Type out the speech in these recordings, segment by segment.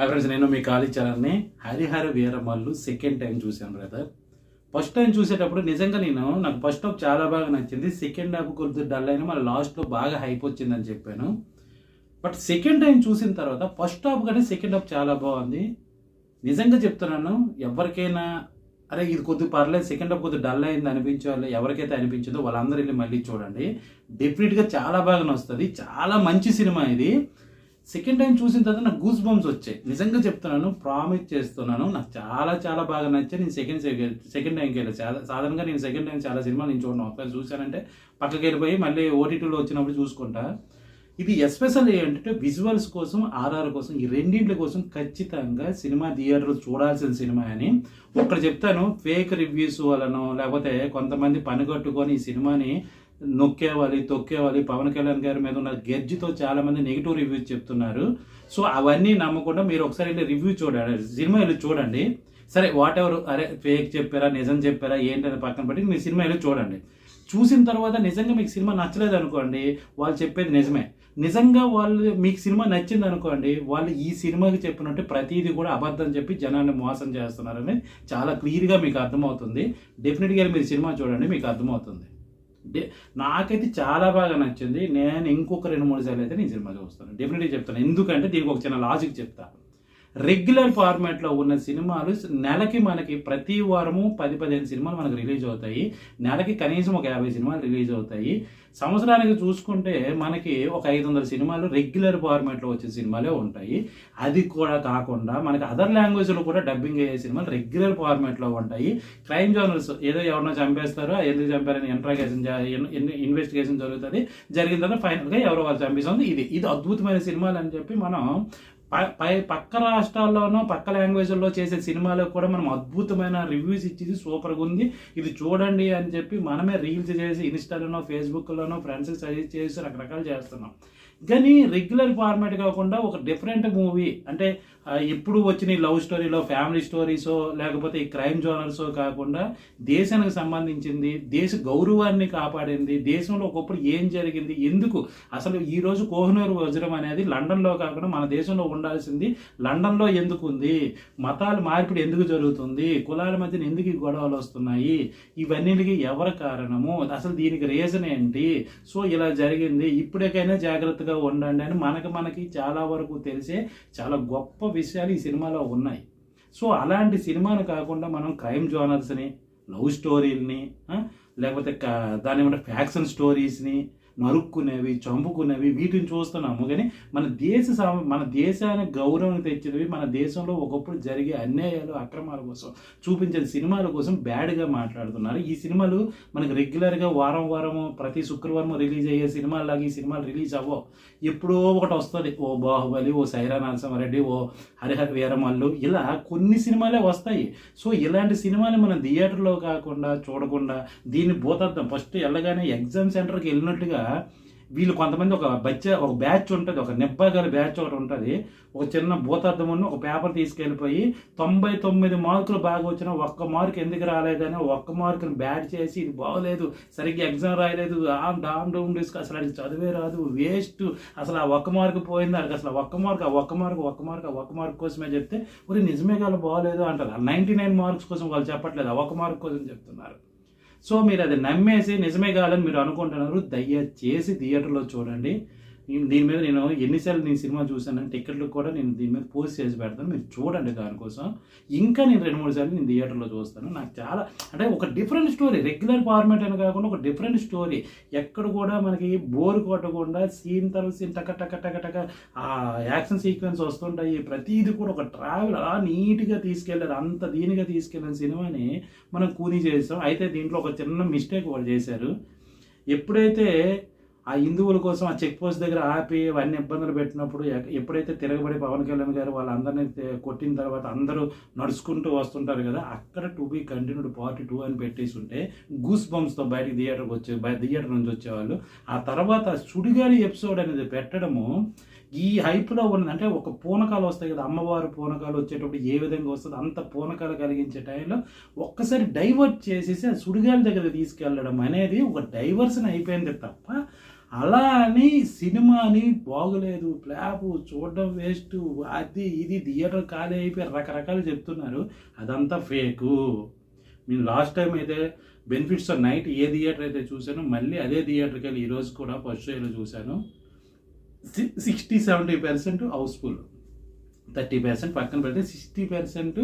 Hi friends నేను మీ కాళీచరణ్ని హరిహర వీరమల్లు సెకండ్ టైం చూశాను బ్రదర్ ఫస్ట్ టైం చూసేటప్పుడు నిజంగా నేను నాకు ఫస్ట్ హాఫ్ చాలా బాగా నచ్చింది. సెకండ్ హాఫ్ కొద్దిగా డల్ అయినా మళ్ళీ లాస్ట్లో బాగా హైప్ వచ్చిందని చెప్పాను. బట్ సెకండ్ టైం చూసిన తర్వాత ఫస్ట్ హాఫ్ కానీ సెకండ్ హాఫ్ చాలా బాగుంది. నిజంగా చెప్తున్నాను ఎవరికైనా అరే ఇది కొద్దిగా పర్లేదు సెకండ్ హాఫ్ కొద్దిగా డల్ అయింది అనిపించే వాళ్ళు ఎవరికైతే అనిపించిందో వాళ్ళందరూ వెళ్ళి మళ్ళీ చూడండి. డెఫినెట్గా చాలా బాగా వస్తుంది చాలా మంచి సినిమా ఇది. సెకండ్ టైం చూసిన తర్వాత నాకు గూస్ బంప్స్ వచ్చాయి. నిజంగా చెప్తున్నాను ప్రామిస్ చేస్తున్నాను. నాకు చాలా చాలా బాగా నచ్చాయి. నేను సెకండ్ సెకండ్ టైంకి వెళ్ళి చాలా సాధారణంగా నేను సెకండ్ టైం చాలా సినిమాలు నేను చూడను. ఒకసారి చూశానంటే పక్కకి వెళ్ళిపోయి మళ్ళీ ఓటీటీలో వచ్చినప్పుడు చూసుకుంటా. ఇది ఎస్పెషల్ ఏంటంటే విజువల్స్ కోసం ఆర్ఆర్ కోసం ఈ రెండింటి కోసం ఖచ్చితంగా సినిమా థియేటర్లు చూడాల్సిన సినిమా అని ఒకటి చెప్తాను. ఫేక్ రివ్యూస్ వలనో లేకపోతే కొంతమంది పనిగట్టుకొని ఈ సినిమాని నొక్కేవాలి తొక్కేవాలి. పవన్ కళ్యాణ్ గారి మీద ఉన్న గెడ్జితో చాలామంది నెగిటివ్ రివ్యూస్ చెప్తున్నారు. సో అవన్నీ నమ్మకుండా మీరు ఒకసారి వెళ్ళి రివ్యూ చూడండి. సినిమా వెళ్ళి చూడండి. సరే వాట్ ఎవరు అరే ఫేక్ చెప్పారా నిజం చెప్పారా ఏంటని పక్కన పెట్టి మీ సినిమా వెళ్ళి చూడండి. చూసిన తర్వాత నిజంగా మీకు సినిమా నచ్చలేదు అనుకోండి వాళ్ళు చెప్పేది నిజమే. నిజంగా వాళ్ళు మీకు సినిమా నచ్చింది అనుకోండి వాళ్ళు ఈ సినిమాకి చెప్పినట్టు ప్రతిదీ కూడా అబద్ధం చెప్పి జనాన్ని మోసం చేస్తున్నారని చాలా క్లియర్గా మీకు అర్థమవుతుంది. డెఫినెట్గా మీరు సినిమా చూడండి మీకు అర్థమవుతుంది. అంటే నాకైతే చాలా బాగా నచ్చింది. నేను ఇంకొక రెండు మూడు సార్లు అయితే నేను సినిమా చూస్తాను డెఫినెట్గా చెప్తాను. ఎందుకంటే దీనికి ఒక చిన్న లాజిక్ చెప్తాను రెగ్యులర్ ఫార్మాట్లో ఉన్న సినిమాలు నెలకి మనకి ప్రతి వారము పది పదిహేను సినిమాలు మనకు రిలీజ్ అవుతాయి. నెలకి కనీసం ఒక యాభై సినిమాలు రిలీజ్ అవుతాయి. సంవత్సరానికి చూసుకుంటే మనకి ఒక ఐదు వందల సినిమాలు రెగ్యులర్ ఫార్మాట్లో వచ్చే సినిమాలే ఉంటాయి. అది కూడా కాకుండా మనకి అదర్ లాంగ్వేజ్లో కూడా డబ్బింగ్ అయ్యే సినిమాలు రెగ్యులర్ ఫార్మాట్లో ఉంటాయి. క్రైమ్ జర్నల్స్ ఏదో ఎవరినో చంపేస్తారో ఎందుకు చంపారని ఇంట్రాగేషన్ ఇన్వెస్టిగేషన్ జరుగుతుంది. జరిగిన తర్వాత ఫైనల్గా ఎవరో వాళ్ళు చంపేస్తుంది ఇది ఇది అద్భుతమైన సినిమాలు అని చెప్పి మనం పై పక్క రాష్ట్రాల్లోనో పక్క లాంగ్వేజ్లో చేసే సినిమాలకు కూడా మనం అద్భుతమైన రివ్యూస్ ఇచ్చేది సూపర్గా ఉంది. ఇది చూడండి అని చెప్పి మనమే రీల్స్ చేసి ఇన్స్టాలోనో ఫేస్బుక్లోనో ఫ్రెండ్స్కి సజెస్ట్ చేసి రకరకాలు చేస్తున్నాం. కానీ రెగ్యులర్ ఫార్మాట్ కాకుండా ఒక డిఫరెంట్ మూవీ అంటే ఎప్పుడు వచ్చిన లవ్ స్టోరీలో ఫ్యామిలీ స్టోరీసో లేకపోతే ఈ క్రైమ్ జోనర్సో కాకుండా దేశానికి సంబంధించింది దేశ గౌరవాన్ని కాపాడింది దేశంలో ఒకప్పుడు ఏం జరిగింది ఎందుకు? అసలు ఈరోజు కోహినూరు వజ్రం అనేది లండన్లో కాకుండా మన దేశంలో ఉండాల్సింది లండన్లో ఎందుకు ఉంది? మతాల మార్పిడి ఎందుకు జరుగుతుంది? కులాల మధ్యన ఎందుకు ఈ గొడవలు వస్తున్నాయి? ఇవన్నిటికీ ఎవరు కారణము? అసలు దీనికి రీజన్ ఏంటి? సో ఇలా జరిగింది. ఇప్పటికైనా జాగ్రత్తగా ఉండండి అని మనకి మనకి చాలా వరకు తెలిసే చాలా గొప్ప విషయాలు ఈ సినిమాలో ఉన్నాయి. సో అలాంటి సినిమాను కాకుండా మనం క్రైమ్ జోనర్స్ని లవ్ స్టోరీలని లేకపోతే దాని ఏమంటే ఫ్యాక్షన్ స్టోరీస్ని నరుక్కునేవి చంపుకునేవి వీటిని చూస్తున్నాము. కానీ మన దేశ మన దేశానికి గౌరవం తెచ్చినవి మన దేశంలో ఒకప్పుడు జరిగే అన్యాయాలు అక్రమాల కోసం చూపించే సినిమాల కోసం బ్యాడ్గా మాట్లాడుతున్నారు. ఈ సినిమాలు మనకి రెగ్యులర్గా వారం వారము ప్రతి శుక్రవారం రిలీజ్ అయ్యే సినిమాలాగా ఈ సినిమాలు రిలీజ్ అవ్వవు. ఎప్పుడో ఒకటి వస్తుంది. ఓ బాహుబలి ఓ సైరా నరసింహారెడ్డి ఓ హరిహర వీరమల్లు ఇలా కొన్ని సినిమాలే వస్తాయి. సో ఇలాంటి సినిమాని మనం థియేటర్లో కాకుండా చూడకుండా దీన్ని భూతద్దం ఫస్ట్ వెళ్ళగానే ఎగ్జామ్ సెంటర్కి వెళ్ళినట్టుగా వీళ్ళు కొంతమంది ఒక బచ్చ ఒక బ్యాచ్ ఉంటుంది ఒక నెబ్బాగల బ్యాచ్ ఒకటి ఉంటుంది. ఒక చిన్న భూతార్థమును ఒక పేపర్ తీసుకెళ్ళిపోయి తొంభై తొమ్మిది మార్కులు బాగా వచ్చిన ఒక్క మార్క్ ఎందుకు రాలేదని ఒక్క మార్కుని బ్యాడ్ చేసి ఇది బాగోలేదు సరిగ్గా ఎగ్జామ్ రాయలేదు ఆన్ డామ్ డూమ్ డిస్క్ అసలు అది చదివే రాదు వేస్ట్. అసలు ఆ ఒక్క మార్క్ పోయింది అడిగి అసలు ఒక్క మార్క్ ఆ ఒక్క మార్క్ ఒక్క మార్క్ ఆ ఒక్క మార్క్ కోసమే చెప్తే ఒరే నిజమే కాదు బాగోలేదు అంటారు. నైంటీ నైన్ మార్క్స్ కోసం వాళ్ళు చెప్పట్లేదు ఆ ఒక్క మార్క్ కోసం చెప్తున్నారు. సో మీరు అది నమ్మేసి నిజమే కాదని మీరు అనుకుంటున్నారు దయచేసి థియేటర్లో చూడండి. దీని మీద నేను ఎన్నిసార్లు నేను సినిమా చూశాను టికెట్లు కూడా నేను దీని మీద పోస్ట్ చేసి పెడతాను మీరు చూడండి దానికోసం ఇంకా నేను రెండు మూడు సార్లు నేను థియేటర్లో చూస్తాను. నాకు చాలా అంటే ఒక డిఫరెంట్ స్టోరీ రెగ్యులర్ ఫార్మేట్ అని కాకుండా ఒక డిఫరెంట్ స్టోరీ. ఎక్కడ కూడా మనకి బోర్ కొట్టకుండా సీన్ తర్వాత సీన్ టక టక టక టక ఆ యాక్షన్ సీక్వెన్స్ వస్తుంటాయి. ప్రతిదీ కూడా ఒక ట్రావెల్ అలా నీట్గా తీసుకెళ్ళారు. అంత దీనిగా తీసుకెళ్ళిన సినిమాని మనం కూని చేస్తాం అయితే దీంట్లో ఒక చిన్న మిస్టేక్ వాళ్ళు చేశారు. ఎప్పుడైతే ఆ హిందువుల కోసం ఆ చెక్ పోస్ట్ దగ్గర ఆపి అవన్నీ ఇబ్బందులు పెట్టినప్పుడు ఎప్పుడైతే తిరగబడి పవన్ కళ్యాణ్ గారు వాళ్ళందరినీ కొట్టిన తర్వాత అందరూ నడుచుకుంటూ వస్తుంటారు కదా అక్కడ to be continued part two అని పెట్టేసి ఉంటే గూస్ బంప్స్తో బయటికి థియేటర్కి వచ్చే థియేటర్ నుంచి వచ్చేవాళ్ళు. ఆ తర్వాత సుడిగాలి ఎపిసోడ్ అనేది పెట్టడము ఈ హైప్లో ఉన్నది అంటే ఒక పూనకాలు వస్తాయి కదా అమ్మవారు పూనకాలు వచ్చేటప్పుడు ఏ విధంగా వస్తుంది అంత పూనకాలు కలిగించే టైంలో ఒక్కసారి డైవర్ట్ చేసేసి ఆ సుడిగాలి దగ్గర తీసుకెళ్ళడం అనేది ఒక డైవర్షన్ అయిపోయింది తప్ప అలా అని సినిమాని బాగోలేదు ప్లాపు చూడడం వేస్ట్ అది ఇది థియేటర్ ఖాళీ అయిపోయి రకరకాలు చెప్తున్నారు. అదంతా ఫేకు. నేను లాస్ట్ టైం అయితే బెనిఫిట్స్ ఆఫ్ నైట్ ఏ థియేటర్ అయితే చూశానో మళ్ళీ అదే థియేటర్కి వెళ్ళి ఈరోజు కూడా ఫస్ట్ షోలో చూశాను. Sixty seventy percent house full. Thirty percent పక్కన పెడితే సిక్స్టీ పర్సెంట్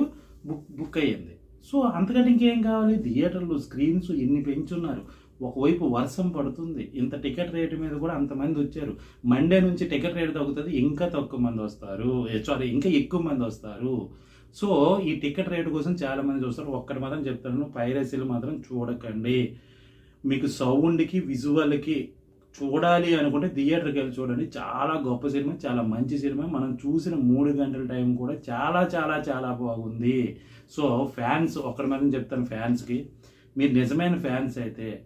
బుక్ బుక్ అయ్యింది. సో అంతకంటే ఇంకేం కావాలి? థియేటర్లు స్క్రీన్స్ ఎన్ని పెంచున్నారు. ఒకవైపు వర్షం పడుతుంది ఇంత టికెట్ రేటు మీద కూడా అంతమంది వచ్చారు. మండే నుంచి టికెట్ రేటు తగ్గుతుంది ఇంకా తక్కువ మంది వస్తారు. సారీ ఇంకా ఎక్కువ మంది వస్తారు. సో ఈ టికెట్ రేటు కోసం చాలామంది చూస్తారు. ఒక్కటి మాత్రం చెప్తాను పైరసీలు మాత్రం చూడకండి. మీకు సౌండ్కి విజువల్కి చూడాలి అనుకుంటే థియేటర్కి వెళ్ళి చూడండి. చాలా గొప్ప సినిమా చాలా మంచి సినిమా. మనం చూసిన మూడు గంటల టైం కూడా చాలా చాలా చాలా బాగుంది. సో ఫ్యాన్స్ ఒక్కడి మీద చెప్తాను ఫ్యాన్స్కి. మీరు నిజమైన ఫ్యాన్స్ అయితే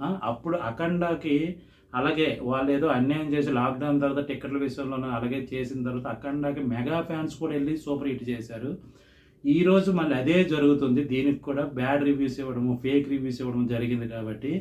అప్పుడు అఖండకి అలాగే వాళ్ళు ఏదో అన్యాయం చేసి లాక్డౌన్ తర్వాత టికెట్ల విషయంలోనూ అలాగే చేసిన తర్వాత అఖండకి మెగా ఫ్యాన్స్ కూడా వెళ్ళి సూపర్ హిట్ చేశారు. ఈరోజు మళ్ళీ అదే జరుగుతుంది. దీనికి కూడా బ్యాడ్ రివ్యూస్ ఇవ్వడము ఫేక్ రివ్యూస్ ఇవ్వడం జరిగింది కాబట్టి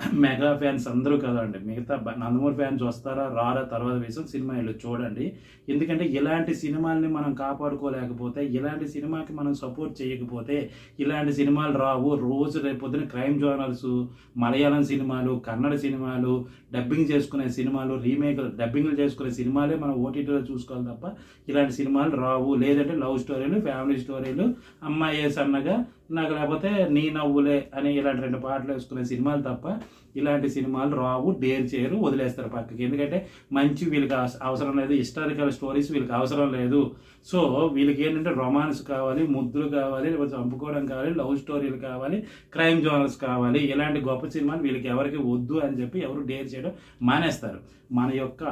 మెగా ఫ్యాన్స్ అందరూ కదండి. మిగతా నందమూరి ఫ్యాన్స్ వస్తారా రారా తర్వాత విషయం సినిమా వెళ్ళి చూడండి. ఎందుకంటే ఇలాంటి సినిమాల్ని మనం కాపాడుకోలేకపోతే ఇలాంటి సినిమాకి మనం సపోర్ట్ చేయకపోతే ఇలాంటి సినిమాలు రావు. రోజు రేపొద్దున క్రైమ్ జోనల్స్ మలయాళం సినిమాలు కన్నడ సినిమాలు డబ్బింగ్ చేసుకునే సినిమాలు రీమేక్ డబ్బింగ్లు చేసుకునే సినిమాలే మనం ఓటీటీలో చూసుకోవాలి తప్ప ఇలాంటి సినిమాలు రావు. లేదంటే లవ్ స్టోరీలు ఫ్యామిలీ స్టోరీలు అమ్మాయి సన్నగా నాకు లేకపోతే నీ నవ్వులే అని ఇలాంటి రెండు పాటలు వేసుకునే సినిమాలు తప్ప ఇలాంటి సినిమాలు రావు డేర్ చేయరు వదిలేస్తారు పక్కకి. ఎందుకంటే మంచి వీళ్ళకి అవసరం లేదు హిస్టారికల్ స్టోరీస్ వీళ్ళకి అవసరం లేదు. సో వీళ్ళకి ఏంటంటే రొమాన్స్ కావాలి ముద్దులు కావాలి లేకపోతే చంపుకోవడం కావాలి లవ్ స్టోరీలు కావాలి క్రైమ్ జోనర్స్ కావాలి. ఇలాంటి గొప్ప సినిమాలు వీళ్ళకి ఎవరికి వద్దు అని చెప్పి ఎవరు డేర్ చేయడం మానేస్తారు. మన యొక్క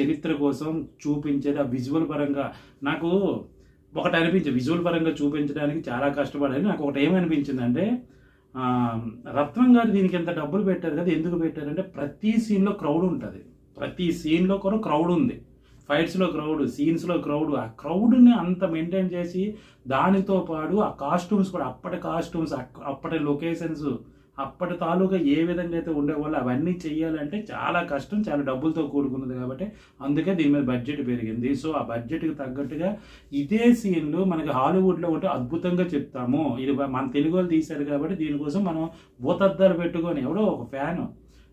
చరిత్ర కోసం చూపించేది ఆ విజువల్ పరంగా. నాకు ఒకటి అనిపించింది విజువల్ పరంగా చూపించడానికి చాలా కష్టపడాలి నాకు ఒకటి ఏమనిపించింది అంటే రత్నం గారు దీనికి ఎంత డబ్బులు పెట్టారు కదా ఎందుకు పెట్టారంటే ప్రతి సీన్లో క్రౌడ్ ఉంటుంది. ప్రతి సీన్లో కూడా క్రౌడ్ ఉంది. ఫైట్స్లో క్రౌడ్ సీన్స్లో క్రౌడ్ ఆ క్రౌడ్ని అంత మెయింటైన్ చేసి దానితో పాటు ఆ కాస్ట్యూమ్స్ కూడా అప్పటి కాస్ట్యూమ్స్ అప్పటి లొకేషన్స్ అప్పటి తాలూకా ఏ విధంగా అయితే ఉండేవాళ్ళు అవన్నీ చేయాలంటే చాలా కష్టం చాలా డబ్బులతో కూడుకున్నది కాబట్టి అందుకే దీని మీద బడ్జెట్ పెరిగింది. సో ఆ బడ్జెట్కి తగ్గట్టుగా ఇదే సీన్లు మనకి హాలీవుడ్లో ఉంటే అద్భుతంగా చెప్తాము. ఇది మన తెలుగు వాళ్ళు తీశారు కాబట్టి దీనికోసం మనం భూతద్దాలు పెట్టుకొని ఎవడో ఒక ఫ్యాను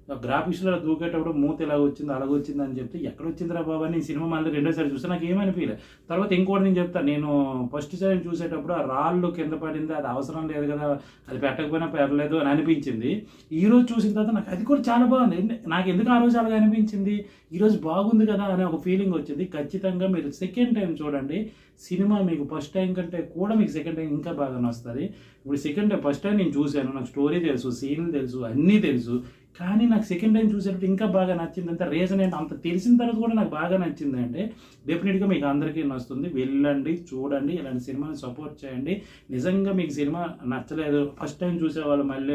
గ్రాఫిక్స్లో దూకేటప్పుడు మూత ఎలా వచ్చింది అలాగ వచ్చింది అని చెప్తే ఎక్కడ వచ్చిందిరా బాబా అని సినిమా మళ్ళీ రెండోసారి చూస్తే నాకు ఏమనిపించలే తర్వాత ఇంకోటి నేను చెప్తాను నేను ఫస్ట్ సారి చూసేటప్పుడు ఆ రాళ్ళు కింద పడింది అది అవసరం లేదు కదా అది పెట్టకపోయినా పర్లేదు అని అనిపించింది. ఈరోజు చూసిన తర్వాత నాకు అది కూడా చాలా బాగుంది. నాకు ఎందుకు ఆ రోజు అలాగే అనిపించింది? ఈరోజు బాగుంది కదా అనే ఒక ఫీలింగ్ వచ్చింది. ఖచ్చితంగా మీరు సెకండ్ టైం చూడండి. సినిమా మీకు ఫస్ట్ టైం కంటే కూడా మీకు సెకండ్ టైం ఇంకా బాగా వస్తుంది. ఇప్పుడు సెకండ్ టైం ఫస్ట్ టైం నేను చూశాను. నాకు స్టోరీ తెలుసు సీన్లు తెలుసు అన్నీ తెలుసు. కానీ నాకు సెకండ్ టైం చూసేటప్పుడు ఇంకా బాగా నచ్చింది. అంటే రీజన్ ఏంటి? అంత తెలిసిన తర్వాత కూడా నాకు బాగా నచ్చింది. అంటే డెఫినెట్గా మీకు అందరికీ నచ్చుతుంది. వెళ్ళండి చూడండి. ఇలాంటి సినిమాని సపోర్ట్ చేయండి. నిజంగా మీకు సినిమా నచ్చలేదు. ఫస్ట్ టైం చూసేవాళ్ళు మళ్ళీ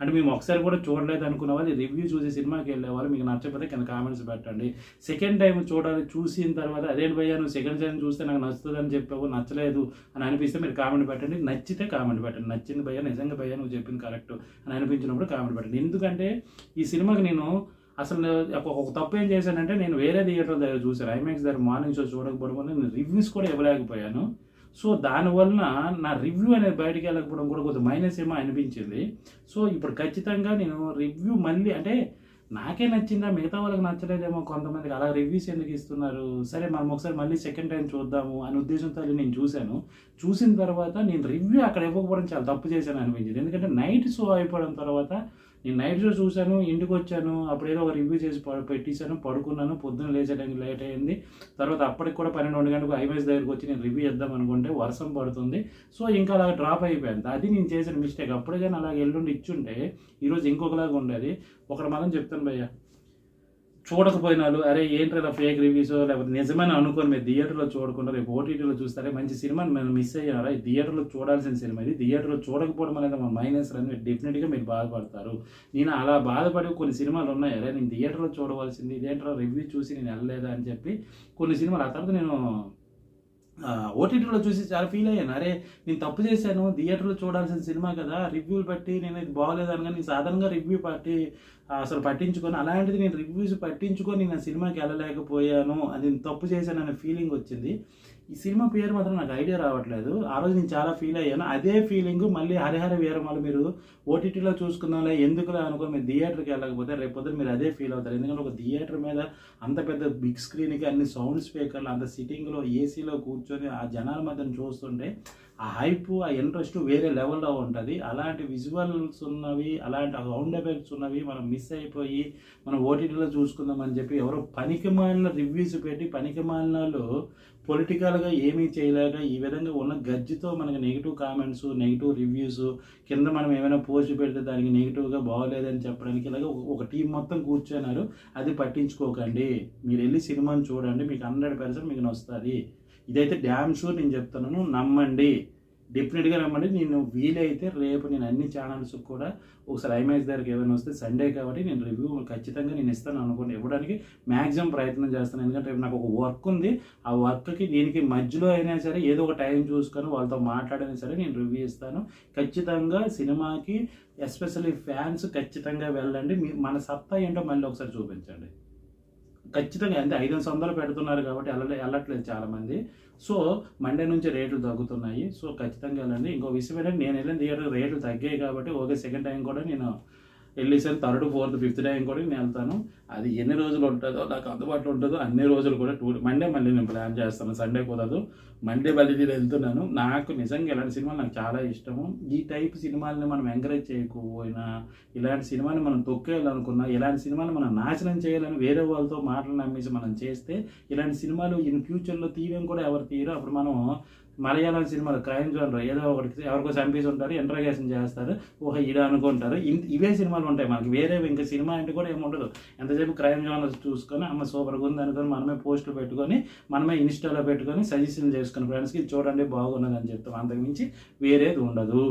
అంటే మేము ఒకసారి కూడా చూడలేదు అనుకున్న వాళ్ళు రివ్యూ చూసి సినిమాకి వెళ్ళే వాళ్ళు మీకు నచ్చకపోతే కింద కామెంట్స్ పెట్టండి. సెకండ్ టైం చూడాలి చూసిన తర్వాత అదేంటి భయ్యా నువ్వు సెకండ్ టైం చూస్తే నాకు నచ్చుతుంది అని చెప్పావు నచ్చలేదు అని అనిపిస్తే మీరు కామెంట్ పెట్టండి. నచ్చితే కామెంట్ పెట్టండి. నచ్చింది భయ్యా నిజంగా భయ్యా నువ్వు చెప్పింది కరెక్ట్ అని అనిపించినప్పుడు కామెంట్ పెట్టండి. ఎందుకంటే ఈ సినిమాకి నేను అసలు ఒక ఒక తప్పు ఏం చేశానంటే నేను వేరే థియేటర్ దగ్గర చూసాను ఐమాక్స్ దగ్గర మార్నింగ్ షో చూడకపోవడం వల్ల నేను రివ్యూస్ కూడా ఇవ్వలేకపోయాను. సో దానివల్ల నా రివ్యూ అనేది బయటికి వెళ్ళకపోవడం కూడా కొంచెం మైనస్ ఏమో అనిపించింది. సో ఇప్పుడు ఖచ్చితంగా నేను రివ్యూ మళ్ళీ అంటే నాకే నచ్చిందా మిగతా వాళ్ళకి నచ్చలేదేమో కొంతమందికి అలా రివ్యూస్ ఎందుకు ఇస్తున్నారు? సరే మనం ఒకసారి మళ్ళీ సెకండ్ టైం చూద్దాము అనే ఉద్దేశంతో నేను చూశాను. చూసిన తర్వాత నేను రివ్యూ అక్కడ ఇవ్వకపోవడం చాలా తప్పు చేశాను అనిపించింది. ఎందుకంటే నైట్ షో అయిపోవడం తర్వాత నేను నైట్ షో చూశాను ఇంటికి వచ్చాను అప్పుడు ఏదో ఒక రివ్యూ చేసి పెట్టేశాను పడుకున్నాను పొద్దున్న లేచేయడానికి లేట్ అయింది. తర్వాత అప్పటికి కూడా పన్నెండు గంటలకు గంటకు దగ్గరికి వచ్చి నేను రివ్యూ చేద్దాం అనుకుంటే వర్షం పడుతుంది. సో ఇంకా అలా డ్రాప్ అయిపోయింది. అది నేను చేసిన మిస్టేక్ అప్పుడు కానీ అలాగ ఎల్లుండి ఇచ్చుంటే ఈరోజు ఇంకొకలాగా ఉండేది. ఒకటి మాత్రం చెప్తాను భయ్యా చూడకపోయినాలు అరే ఏంటి ఇలా ఫేక్ రివ్యూస్ లేకపోతే నిజమని అనుకోని మీరు థియేటర్లో చూడకుండా రేపు ఓటీటీలో చూస్తారే మంచి సినిమాని మేము మిస్ అయ్యారా ఈ థియేటర్లో చూడాల్సిన సినిమా ఇది. థియేటర్లో చూడకపోవడం అనేది మా మైనస్ అని డెఫినెట్గా మీరు బాధపడతారు. నేను అలా బాధపడి కొన్ని సినిమాలు ఉన్నాయి అరే నేను థియేటర్లో చూడవలసింది ఇదేంటో రివ్యూ చూసి నేను వెళ్ళలేదా అని చెప్పి కొన్ని సినిమాలు ఆ తర్వాత నేను ఓటీటీలో చూసి చాలా ఫీల్ అయ్యాను. అరే నేను తప్పు చేశాను థియేటర్లో చూడాల్సిన సినిమా కదా రివ్యూలు బట్టి నేను ఇది బాగోలేదు అనగా నేను సాధారణంగా రివ్యూ పట్టి అసలు పట్టించుకొని. అలాంటిది నేను రివ్యూస్ పట్టించుకొని నేను ఆ సినిమాకి వెళ్ళలేకపోయాను అది నేను తప్పు చేశాను అనే ఫీలింగ్ వచ్చింది. ఈ సినిమా పేరు మాత్రం నాకు ఐడియా రావట్లేదు. ఆ రోజు నేను చాలా ఫీల్ అయ్యాను. అదే ఫీలింగ్ మళ్ళీ హరిహర వీరమాలు మీరు ఓటీటీలో చూసుకున్నాలే ఎందుకులే అనుకో మీరు థియేటర్కి వెళ్ళకపోతే రేపు మీరు అదే ఫీల్ అవుతారు. ఎందుకంటే ఒక థియేటర్ మీద అంత పెద్ద బిగ్ స్క్రీన్కి అన్ని సౌండ్ స్పీకర్లు అంత సిట్టింగ్లో ఏసీలో కూర్చొని ఆ జనాల మధ్యన చూస్తుంటే ఆ హైప్ ఆ ఇంట్రెస్ట్ వేరే లెవెల్లో ఉంటుంది. అలాంటి విజువల్స్ ఉన్నవి అలాంటి సౌండ్ ఎఫెక్ట్స్ ఉన్నవి మనం మిస్ అయిపోయి మనం ఓటీటీలో చూసుకుందామని చెప్పి ఎవరో పనికి మాలిన రివ్యూస్ పెట్టి పనికి వాళ్ళు పొలిటికల్గా ఏమీ చేయలేక ఈ విధంగా ఉన్న గజ్జితో మనకి నెగిటివ్ కామెంట్స్ నెగిటివ్ రివ్యూస్ కింద మనం ఏమైనా పోస్ట్ పెడితే దానికి నెగిటివ్గా బాగోలేదని చెప్పడానికి ఇలాగ ఒక టీం మొత్తం కూర్చున్నారు. అది పట్టించుకోకండి. మీరు వెళ్ళి సినిమాని చూడండి. మీకు హండ్రెడ్ పర్సెంట్ మీకు నొస్తుంది. ఇదైతే డ్యామ్ షూర్ నేను చెప్తున్నాను. నమ్మండి. డెఫినెట్గా రమ్మండి నేను వీలైతే రేపు నేను అన్ని ఛానల్స్ కూడా ఒకసారి ఐమాక్స్ దగ్గరికి ఏమైనా వస్తే సండే కాబట్టి నేను రివ్యూ ఖచ్చితంగా నేను ఇస్తాను అనుకోండి. ఇవ్వడానికి మ్యాక్సిమం ప్రయత్నం చేస్తాను. ఎందుకంటే నాకు ఒక వర్క్ ఉంది. ఆ వర్క్కి దీనికి మధ్యలో అయినా సరే ఏదో ఒక టైం చూసుకొని వాళ్ళతో మాట్లాడినా సరే నేను రివ్యూ ఇస్తాను. ఖచ్చితంగా సినిమాకి ఎస్పెషల్లీ ఫ్యాన్స్ ఖచ్చితంగా వెళ్ళండి. మీ మన సత్తా ఏంటో మళ్ళీ ఒకసారి చూపించండి. ఖచ్చితంగా అంటే ఐదు వందలు పెడుతున్నారు కాబట్టి వెళ్ళలే వెళ్ళట్లేదు చాలామంది. సో మండే నుంచి రేట్లు తగ్గుతున్నాయి. సో ఖచ్చితంగా వెళ్ళండి. ఇంకో విషయం ఏంటంటే నేను వెళ్ళిన థియేటర్ రేట్లు తగ్గాయి కాబట్టి ఓకే సెకండ్ టైం కూడా నేను వెళ్ళేసరి థర్డ్ ఫోర్త్ ఫిఫ్త్ టైం కూడా నేను వెళ్తాను. అది ఎన్ని రోజులు ఉంటుందో నాకు అందుబాటులో ఉంటుందో అన్ని రోజులు కూడా టూ మండే మళ్ళీ నేను ప్లాన్ చేస్తాను. సండే కుదరదు. మండే మళ్ళీ నేను వెళ్తున్నాను. నాకు నిజంగా ఇలాంటి సినిమాలు నాకు చాలా ఇష్టము. ఈ టైప్ సినిమాలని మనం ఎంకరేజ్ చేయకపోయినా ఇలాంటి సినిమాని మనం తొక్కేయాలనుకున్నా ఇలాంటి సినిమాని మనం నాశనం చేయాలని వేరే వాళ్ళతో మాటలు నమ్మేసి మనం చేస్తే ఇలాంటి సినిమాలు ఇన్ ఫ్యూచర్లో తీయడం కూడా ఎవరు తీయరు. అప్పుడు మనం మలయాళం సినిమాలు క్రైమ్ జోనర్ ఏదో ఒకటి ఎవరికో చంపేసి ఉంటారు ఇంట్రాగేషన్ చేస్తారు ఒక ఇది అనుకుంటారు. ఇవే సినిమాలు ఉంటాయి మనకి. వేరే ఇంకా సినిమా అంటే కూడా ఏముండదు ఎంతసేపు క్రైమ్ జోనర్ చూసుకొని అమ్మ సూపర్గా ఉంది అనుకొని మనమే పోస్టులు పెట్టుకొని మనమే ఇన్స్టాలో పెట్టుకొని సజెషన్ చేసుకుని ఫ్రెండ్స్కి చూడండి బాగున్నదని చెప్తాం. అంతకుమించి వేరేది ఉండదు.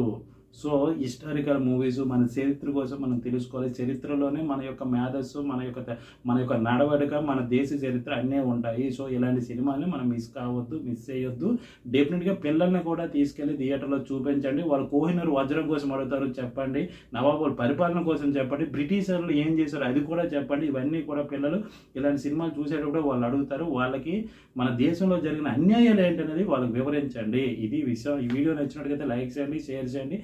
సో హిస్టారికల్ మూవీస్ మన చరిత్ర కోసం మనం తెలుసుకోవాలి. చరిత్రలోనే మన యొక్క మేధస్సు మన యొక్క మన యొక్క నడవడిక మన దేశ చరిత్ర అన్నీ ఉంటాయి. సో ఇలాంటి సినిమాని మనం మిస్ కావద్దు మిస్ చేయొద్దు. డెఫినెట్గా పిల్లల్ని కూడా తీసుకెళ్ళి థియేటర్లో చూపించండి. వాళ్ళు కోహినూరు వజ్రం కోసం అడుగుతారు చెప్పండి. నవాబుల పరిపాలన కోసం చెప్పండి. బ్రిటిషర్లు ఏం చేశారు అది కూడా చెప్పండి. ఇవన్నీ కూడా పిల్లలు ఇలాంటి సినిమాలు చూసేటప్పుడు వాళ్ళు అడుగుతారు. వాళ్ళకి మన దేశంలో జరిగిన అన్యాయాలు ఏంటనేది వాళ్ళకి వివరించండి. ఇది విషయం. ఈ వీడియో నచ్చినట్టుగా లైక్ చేయండి షేర్ చేయండి.